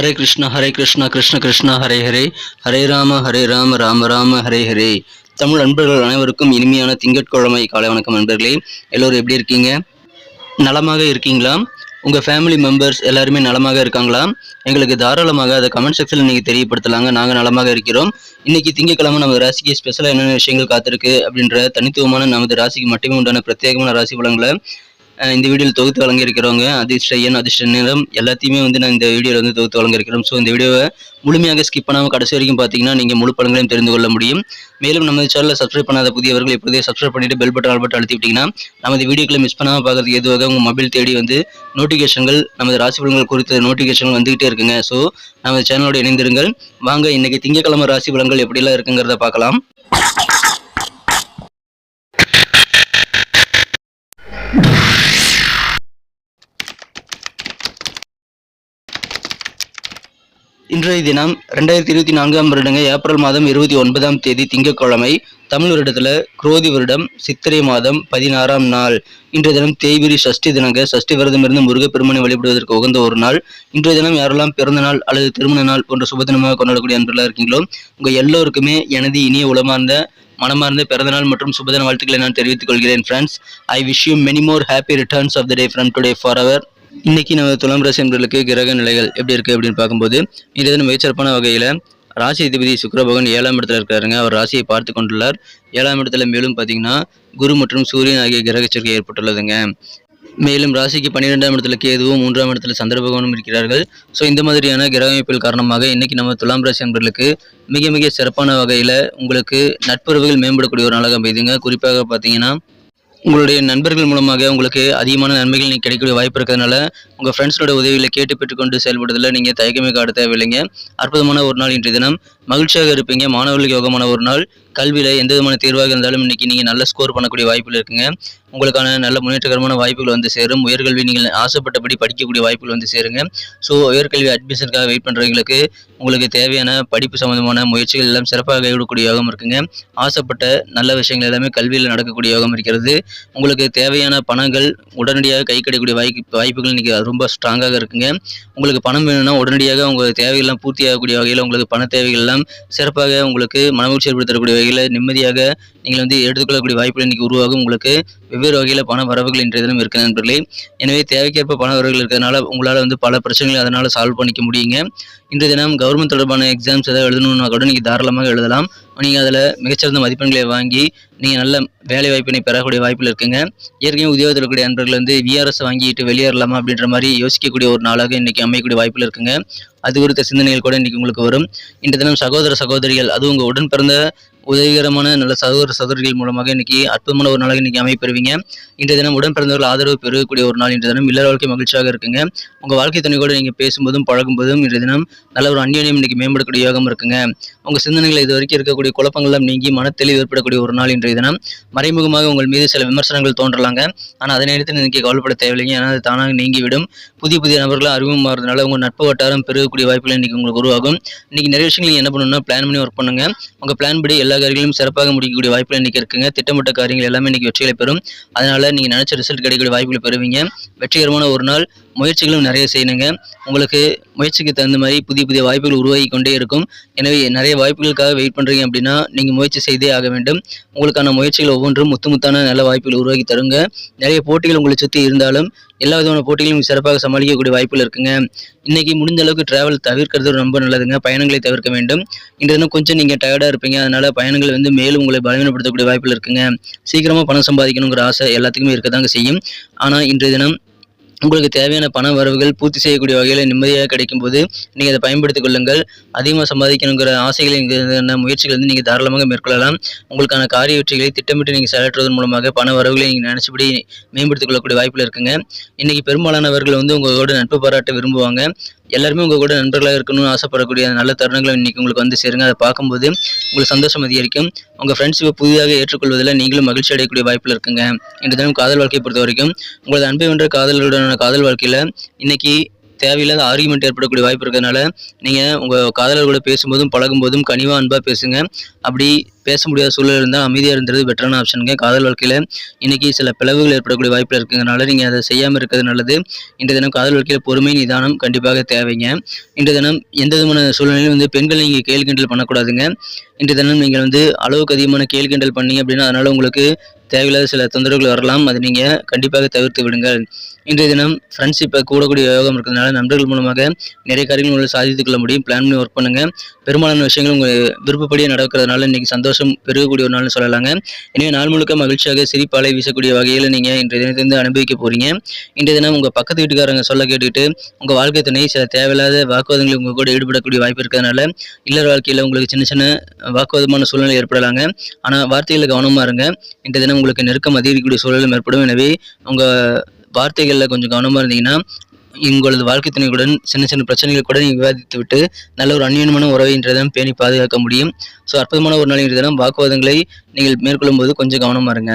ஹரே கிருஷ்ணா ஹரே கிருஷ்ணா கிருஷ்ண கிருஷ்ணா ஹரே ஹரே. ஹரே ராம ஹரே ராம ராம ராம ஹரே ஹரே. தமிழ் நண்பர்கள் அனைவருக்கும் இனிமையான திங்கட்கிழமை காலை வணக்கம் நண்பர்களே. எல்லோரும் எப்படி இருக்கீங்க? நலமாக இருக்கீங்களா? உங்கள் ஃபேமிலி மெம்பர்ஸ் எல்லாருமே நலமாக இருக்காங்களா? எங்களுக்கு தாராளமாக அதை கமெண்ட் செக்ஷனில் நீங்கள் தெரியப்படுத்தலாங்க. நாங்கள் நலமாக இருக்கிறோம். இன்றைக்கி திங்கட்கிழமை நமது ராசிக்கு ஸ்பெஷலாக என்னென்ன விஷயங்கள் காத்திருக்கு அப்படின்ற தனித்துவமான நமது ராசிக்கு மட்டுமே உண்டான பிரத்யேகமான ராசி பலன்களை இந்த வீடியோவில் தொகுத்து வழங்கியிருக்கிறவங்க அதிர்ஷ்ட எண் அதிர்ஷ்ட நிறம் எல்லாத்தையுமே வந்து நான் இந்த வீடியோவில் வந்து தொகுத்து வழங்கியிருக்கிறோம் ஸோ இந்த வீடியோவை முழுமையாக ஸ்கிப் பண்ணாமல் கடைசி வரைக்கும் பார்த்தீங்கன்னா நீங்கள் முழு படங்களையும் தெரிந்து கொள்ள முடியும். மேலும் நம்ம சேனலில் சப்ஸ்கிரைப் பண்ணாத புதியவர்கள் இப்போதே சப்ஸ்கிரைப் பண்ணிட்டு பெல் பட்டன் ஆல் பட்டன் அழுத்தி நமது வீடியோக்களை மிஸ் பண்ணாமல் பார்க்கறதுக்கு எதுவாக உங்கள் மொபைல் தேடி வந்து நோட்டிஃபிகேஷன்கள் நமது ராசி பலன்கள் குறித்த நோட்டிஃபிகேஷன்கள் வந்துகிட்டே இருக்குங்க. ஸோ நமது சேனலோட இணைந்திருங்கள். வாங்க இன்றைக்கி திங்கக்கிழமை ராசி பலன்கள் எப்படிலாம் இருக்குங்கிறத பார்க்கலாம். இன்றைய தினம் ரெண்டாயிரத்தி இருபத்தி நான்காம் வருடங்க ஏப்ரல் மாதம் இருபத்தி ஒன்பதாம் தேதி திங்கட்கிழமை தமிழ் வருடத்தில் குரோதி வருடம் சித்திரை மாதம் பதினாறாம் நாள். இன்றைய தினம் தேய்பிரி சஷ்டி தினங்க சஷ்டி விரதம் இருந்து முருகப்பெருமனை வழிபடுவதற்கு உகந்த ஒரு நாள். இன்றைய தினம் யாரெல்லாம் பிறந்த நாள் அல்லது திருமண நாள் போன்ற சுபதினமாக கொண்டாடக்கூடிய அன்பர்களாக இருக்கீங்களோ உங்கள் எல்லோருக்குமே எனது இனிய உளமார்ந்த மனமார்ந்த பிறந்தநாள் மற்றும் சுபதின வாழ்த்துக்களை நான் தெரிவித்துக் கொள்கிறேன் friends I wish you many more happy returns of the day from today for அவர் இன்னைக்கு நம்ம துலாம் ராசி என்பர்களுக்கு கிரக நிலைகள் எப்படி இருக்கு அப்படின்னு பார்க்கும்போது இது தினம் மிகச்சிறப்பான வகையில் ராசி அதிபதி சுக்கிர ஏழாம் இடத்துல இருக்காருங்க. அவர் ராசியை பார்த்து கொண்டுள்ளார். ஏழாம் இடத்துல மேலும் பார்த்தீங்கன்னா குரு மற்றும் சூரியன் ஆகிய கிரக சேர்க்கை ஏற்பட்டுள்ளதுங்க. மேலும் ராசிக்கு பன்னிரெண்டாம் இடத்துல கேதுவும் மூன்றாம் இடத்துல சந்திர பகவானும் இருக்கிறார்கள். ஸோ இந்த மாதிரியான கிரக அமைப்பில் காரணமாக இன்னைக்கு நம்ம துலாம் ராசி அன்பர்களுக்கு மிக மிக சிறப்பான வகையில் உங்களுக்கு நட்புறவுகள் மேம்படக்கூடிய ஒரு நாளாக அமைதுங்க. குறிப்பாக பார்த்தீங்கன்னா உங்களுடைய நண்பர்கள் மூலமாக உங்களுக்கு அதிகமான நன்மைகள் நீங்கள் கிடைக்கக்கூடிய வாய்ப்பு இருக்கிறதுனால உங்கள் ஃப்ரெண்ட்ஸோட உதவிகளை கேட்டு பெற்றுக்கொண்டு செயல்படுறதுல நீங்கள் தயக்கமே காட்ட தேவையில்லைங்க. அற்புதமான ஒரு நாள் இன்றைய தினம். மகிழ்ச்சியாக இருப்பீங்க. மாணவர்களுக்கு யோகமான ஒரு நாள். கல்வியில் எந்த விதமான தேர்வாக இருந்தாலும் இன்னைக்கு நீங்கள் நல்ல ஸ்கோர் பண்ணக்கூடிய வாய்ப்புகள் இருக்குங்க. உங்களுக்கான நல்ல முன்னேற்றகரமான வாய்ப்புகள் வந்து சேரும். உயர்கல்வி நீங்கள் ஆசைப்பட்டபடி படிக்கக்கூடிய வாய்ப்புகள் வந்து சேருங்க. ஸோ உயர்கல்வி அட்மிஷனுக்காக வெயிட் பண்ணுறவங்களுக்கு உங்களுக்கு தேவையான படிப்பு சம்மந்தமான முயற்சிகள் எல்லாம் சிறப்பாக கைவிடக்கூடிய யோகம் இருக்குங்க. ஆசைப்பட்ட நல்ல விஷயங்கள் எல்லாமே கல்வியில் நடக்கக்கூடிய யோகம் இருக்கிறது. உங்களுக்கு தேவையான பணங்கள் உடனடியாக கை கிடைக்கக்கூடிய வாய்ப்பு வாய்ப்புகள் இன்னைக்கு ரொம்ப ஸ்ட்ராங்காக இருக்குங்க. உங்களுக்கு பணம் வேணும்னா உடனடியாக உங்கள் தேவைகள்லாம் பூர்த்தி ஆகக்கூடிய வகையில் உங்களுக்கு பண தேவைகள் எல்லாம் சிறப்பாக உங்களுக்கு மனமகிழ்ச்சி ஏற்படுத்தக்கூடிய வகையில் நிம்மதியாக நீங்கள் வந்து எடுத்துக்கொள்ளக்கூடிய வாய்ப்புகள் இன்னைக்கு உருவாகும். உங்களுக்கு வெவ்வேறு வகையில் பண வரவுகள் இன்றைய தினம் இருக்கு நண்பர்களே. எனவே தேவைக்கேற்ப பண வரவுகள் இருக்கிறதுனால உங்களால் வந்து பல பிரச்சனைகளை அதனால் சால்வ் பண்ணிக்க முடியுங்க. இன்றைய தினம் கவர்மெண்ட் தொடர்பான எக்ஸாம்ஸ் ஏதாவது எழுதணும்னா கூட நீங்கள் தாராளமாக எழுதலாம். நீங்கள் அதில் மிகச்சிறந்த மதிப்பெண்களை வாங்கி நீங்கள் நல்ல வேலை வாய்ப்பினை பெறக்கூடிய வாய்ப்பில் இருக்குங்க. ஏற்கனவே உத்தியோகத்தில் இருக்கக்கூடிய நண்பர்கள் வந்து விஆர்எஸ் வாங்கிட்டு வெளியேறலாமா அப்படின்ற மாதிரி யோசிக்கக்கூடிய ஒரு நாளாக இன்றைக்கி அமையக்கூடிய வாய்ப்பில் இருக்குங்க. அது குறித்த சிந்தனைகள் கூட இன்றைக்கி உங்களுக்கு வரும். இன்றைய தினம் சகோதர சகோதரிகள் அது உங்கள் உடன் பிறந்த உதவிகரமான நல்ல சகோதர சகோதரிகள் மூலமாக இன்னைக்கு அற்புதமான ஒரு நாளாக இன்னைக்கு அமைப்பெறுவீங்க இன்றைய தினம் உடன் பிறந்தவர்கள் ஆதரவு பெறக்கூடிய ஒரு நாள் இன்றைய தினம். இல்லற வாழ்க்கை மகிழ்ச்சியாக இருக்குங்க. உங்கள் வாழ்க்கை துணை கூட நீங்கள் பேசும்போதும் பழகும்போதும் இன்றைய தினம் நல்ல ஒரு அந்யோன்யம் இன்னைக்கு மேம்படக்கூடிய யோகம் இருக்குங்க. உங்கள் சிந்தனைகள் இது வரைக்கும் இருக்கக்கூடிய குழப்பங்கள்லாம் நீங்கி மனத்தெளிவு ஏற்படக்கூடிய ஒரு நாள் இன்றைய தினம். மறைமுகமாக உங்கள் மீது சில விமர்சனங்கள் தோன்றலாங்க. ஆனால் அதே நேரத்தில் இன்னைக்கு கவலைப்பட தேவையில்லைங்க. ஏன்னா அது தானாக நீங்கிவிடும். புதிய புதிய நபர்களும் அறிமுகம் மாறுறதுனால உங்கள் நட்பு வட்டாரம் பெருகக்கூடிய வாய்ப்புகள் இன்னைக்கு உங்களுக்கு உருவாகும். இன்னைக்கு நிறைய விஷயங்கள் நீங்க என்ன பண்ணணும்னா பிளான் பண்ணி ஒர்க் பண்ணுங்க. உங்கள் பிளான் படி எல்லா காரியங்களும் சிறப்பாக முடிக்கக்கூடிய வாய்ப்புகள் இன்னைக்கு இருக்குங்க. திட்டமிட்ட காரியங்கள் எல்லாமே இன்னைக்கு வெற்றிகளை பெறும். அதனால நீங்கள் நினைச்ச ரிசல்ட் கிடைக்கக்கூடிய வாய்ப்புகளை பெறுவீங்க. வெற்றிகரமான ஒரு நாள் முயற்சிகளும் நிறைய செய்யணுங்க. உங்களுக்கு முயற்சிக்கு தகுந்த மாதிரி புதிய புதிய வாய்ப்புகள் உருவாகி கொண்டே இருக்கும். எனவே நிறைய வாய்ப்புகளுக்காக வெயிட் பண்ணுறீங்க அப்படின்னா நீங்கள் முயற்சி செய்தே ஆக வேண்டும். உங்களுக்கான முயற்சிகள் ஒவ்வொன்றும் முத்து முத்தான நல்ல வாய்ப்புகள் உருவாக்கி தருங்க. நிறைய போட்டிகள் உங்களை சுற்றி இருந்தாலும் எல்லா விதமான போட்டிகளையும் சிறப்பாக சமாளிக்கக்கூடிய வாய்ப்புகள் இருக்குங்க. இன்றைக்கி முடிந்த அளவுக்கு ட்ராவல் தவிர்க்கிறது ரொம்ப நல்லதுங்க. பயணங்களை தவிர்க்க வேண்டும். இன்றைய தினம் கொஞ்சம் நீங்கள் டயர்டாக இருப்பீங்க. அதனால் பயணங்கள் வந்து மேலும் உங்களை பலவீனப்படுத்தக்கூடிய வாய்ப்புகள் இருக்குங்க. சீக்கிரமாக பணம் சம்பாதிக்கணுங்கிற ஆசை எல்லாத்துக்குமே இருக்கதாங்க செய்யும். ஆனால் இன்றைய தினம் உங்களுக்கு தேவையான பண வரவுகள் பூர்த்தி செய்யக்கூடிய வகையில் நிம்மதியாக கிடைக்கும் போது நீங்கள் அதை பயன்படுத்திக் கொள்ளுங்கள். அதிகமாக சம்பாதிக்கணுங்கிற ஆசைகளை முயற்சிகள் வந்து நீங்கள் தாராளமாக மேற்கொள்ளலாம். உங்களுக்கான காரிய வெற்றிகளை திட்டமிட்டு நீங்கள் செயலாற்றுவதன் மூலமாக பண வரவுகளை நீங்கள் நினச்சபடி மேம்படுத்திக் கொள்ளக்கூடிய வாய்ப்பில் இருக்குங்க. இன்னைக்கு பெரும்பாலானவர்கள் வந்து உங்களோட நட்பு பாராட்ட விரும்புவாங்க. எல்லாருமே உங்கள் கூட நண்பர்களாக இருக்கணும்னு ஆசைப்படக்கூடிய அந்த நல்ல தருணங்கள் இன்றைக்கி உங்களுக்கு வந்து சேருங்க. அதை பார்க்கும்போது உங்களுக்கு சந்தோஷம் அதிகரிக்கும். உங்கள் ஃப்ரெண்ட்ஷிப்பை புதிதாக ஏற்றுக்கொள்வதில் நீங்களும் மகிழ்ச்சி அடையக்கூடிய வாய்ப்பில் இருக்குங்க. இன்று தினம் காதல் வாழ்க்கையை பொறுத்த வரைக்கும் உங்களது அன்பை வென்ற காதலுடனான காதல் வாழ்க்கையில் இன்றைக்கி தேவையில்லாத ஆர்குமெண்ட் ஏற்படக்கூடிய வாய்ப்பு இருக்கிறதுனால நீங்கள் உங்கள் காதலர்களோட பேசும்போதும் பழகும்போதும் கனிவாக அன்பாக பேசுங்க. அப்படி பேச முடியாத சூழல் இருந்தால் அமைதியாக இருந்தது பெட்டரான ஆப்ஷனுங்க காதல் வாழ்க்கையில் இன்னைக்கு சில பிளவுகள் ஏற்படக்கூடிய வாய்ப்பில் இருக்குங்கிறனால நீங்கள் அதை செய்யாமல் இருக்கிறது நல்லது. இன்றைய தினம் காதல் வாழ்க்கையில் பொறுமை நிதானம் கண்டிப்பாக தேவைங்க. இன்றைய தினம் எந்த விதமான சூழ்நிலையிலும் வந்து பெண்களை நீங்கள் கேள்வி கிண்டல் பண்ணக்கூடாதுங்க. இன்றைய தினம் நீங்கள் வந்து அளவுக்கு அதிகமான கேள்வி கிண்டல் பண்ணீங்க அப்படின்னா அதனால் உங்களுக்கு தேவையில்லாத சில தொந்தரவுகள் வரலாம். அதை நீங்கள் கண்டிப்பாக தவிர்த்து விடுங்கள். இன்றைய தினம் ஃப்ரெண்ட்ஷிப்பை கூடக்கூடிய யோகம் இருக்கிறதுனால நண்பர்கள் மூலமாக நிறைய காரியங்கள் உங்களை சாதித்துக் கொள்ள முடியும். பிளான் பண்ணி ஒர்க் பண்ணுங்கள் பெரும்பாலான விஷயங்கள் உங்கள் விருப்பப்படியே நடக்கிறதுனால இன்னைக்கு சந்தோஷம் பெருகக்கூடிய ஒரு நாள்னு சொல்லலாங்க. எனவே நாள் முழுக்க மகிழ்ச்சியாக சிரிப்பாலை வீசக்கூடிய வகையில் நீங்கள் இன்றைய தினத்திலிருந்து அனுபவிக்க போகிறீங்க இன்றைய தினம் உங்கள் பக்கத்து வீட்டுக்காரங்க சொல்ல கேட்டுட்டு உங்கள் வாழ்க்கை துணை சில தேவையில்லாத வாக்குவாதங்களில் உங்கள் கூட ஈடுபடக்கூடிய வாய்ப்பு இருக்கிறதுனால இல்லற வாழ்க்கையில் உங்களுக்கு சின்ன சின்ன வாக்குவாதமான சூழ்நிலை ஏற்படலாங்க. ஆனால் வார்த்தைகளில் கவனமாக இருங்க. இன்றைய தினம் உங்களுக்கு நெருக்கம் அதிகரிக்கக்கூடிய சூழலும் ஏற்படும். எனவே உங்கள் வார்த்தைகளில் கொஞ்சம் கவனமாக இருந்தீங்கன்னா உங்களது வாழ்க்கை துணையுடன் சின்ன சின்ன பிரச்சனைகள் கூட நீங்கள் விவாதித்து விட்டு நல்ல ஒரு அந்நியமான உறவை இன்றைய தினம் பேணி பாதுகாக்க முடியும். ஸோ அற்புதமான ஒரு நாள் இன்றைய தினம் வாக்குவாதங்களை நீங்கள் மேற்கொள்ளும் போது கொஞ்சம் கவனமாக இருங்க.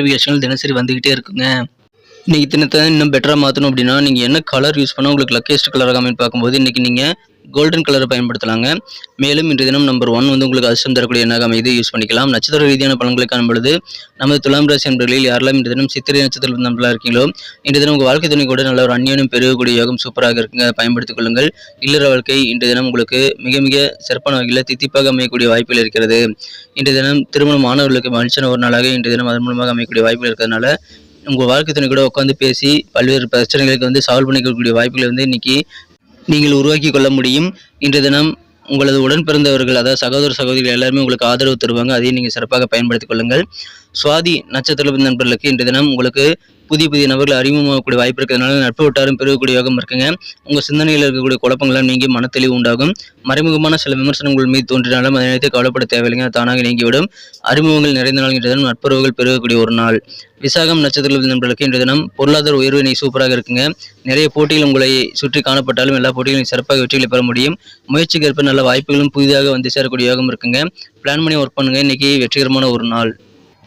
நோட்டிஃபிகேஷன்கள் தினசரி வந்துக்கிட்டே இருக்குங்க. இன்னைக்கு தினத்தை இன்னும் பெட்டராக மாற்றணும் அப்படின்னா நீங்கள் என்ன கலர் யூஸ் பண்ணால் உங்களுக்கு லக்கேஸ்ட் கலராக அமைன்னு பார்க்கும்போது இன்றைக்கி நீங்கள் கோல்டன் கலரை பயன்படுத்தலாங்க. மேலும் இன்றைய தினம் நம்பர் ஒன் வந்து உங்களுக்கு அதிர்ஷ்டம் தரக்கூடிய எண்ணாக அமைதி யூஸ் பண்ணிக்கலாம். நட்சத்திர ரீதியான பலன்களை காணும் பொழுது நமது துலாம் ராசி என்பர்களில் யாரெல்லாம் இன்றைய தினம் சித்திரை நட்சத்திரம் நம்பளாக இருக்கீங்களோ இன்றைய தினம் உங்கள் வாழ்க்கை துணை கூட நல்ல ஒரு அந்நியனும் பெருகக்கூடிய யோகம் சூப்பராக இருக்குங்க. பயன்படுத்திக் கொள்ளுங்கள். இல்லற வாழ்க்கை இன்றைய தினம் உங்களுக்கு மிக மிக சிறப்பான வகையில் தித்திப்பாக அமையக்கூடிய வாய்ப்புகள் இருக்கிறது. இன்றைய தினம் திருமணம் மாணவர்களுக்கு மகிழ்ச்சியான ஒரு நாளாக இன்றைய தினம் அதன் மூலமாக அமையக்கூடிய வாய்ப்புகள் இருக்கிறதுனால உங்கள் வாழ்க்கை துணை கூட உட்காந்து பேசி பல்வேறு பிரச்சனைகளுக்கு வந்து சால்வ் பண்ணிக்கக்கூடிய வாய்ப்புகள் வந்து இன்னைக்கு நீங்கள் உருவாக்கி கொள்ள முடியும். இன்றைய தினம் உங்களது உடன் பிறந்தவர்கள் அதாவது சகோதர சகோதரிகள் எல்லாருமே உங்களுக்கு ஆதரவு தருவாங்க. அதையும் நீங்கள் சிறப்பாக பயன்படுத்திக் கொள்ளுங்கள். சுவாதி நட்சத்திர நண்பர்களுக்கு இன்றைய தினம் உங்களுக்கு புதிய புதிய நபர்கள் அறிமுகமாகக்கூடிய வாய்ப்பு இருக்கிறதுனால நட்பு வட்டாரம் பெருகக்கூடிய யோகம் இருக்குங்க. உங்கள் சிந்தனையில் இருக்கக்கூடிய குழப்பங்களாம் நீங்கி மனத்தெளிவு உண்டாகும். மறைமுகமான சில விமர்சனங்கள் மீது தோன்றினாலும் அதை நினைத்து கவலைப்பட தேவையில்லைங்க. தானாக நீங்கிவிடும். அறிமுகங்கள் நிறைந்த நாள் இன்றைய தினம் நட்புறவுகள் பெருகக்கூடிய ஒரு நாள். விசாகம் நட்சத்திர நண்பர்களுக்கு இன்றைய தினம் பொருளாதார உயர்வு இன்னைக்கு சூப்பராக இருக்குங்க. நிறைய போட்டிகள் உங்களை சுற்றி காணப்பட்டாலும் எல்லா போட்டிகளும் சிறப்பாக வெற்றிகளை பெற முடியும். முயற்சிக்கு ஏற்ப நல்ல வாய்ப்புகளும் புதிதாக வந்து சேரக்கூடிய யோகம் இருக்குங்க. பிளான் பண்ணி ஒர்க் பண்ணுங்க. இன்னைக்கு வெற்றிகரமான ஒரு நாள்.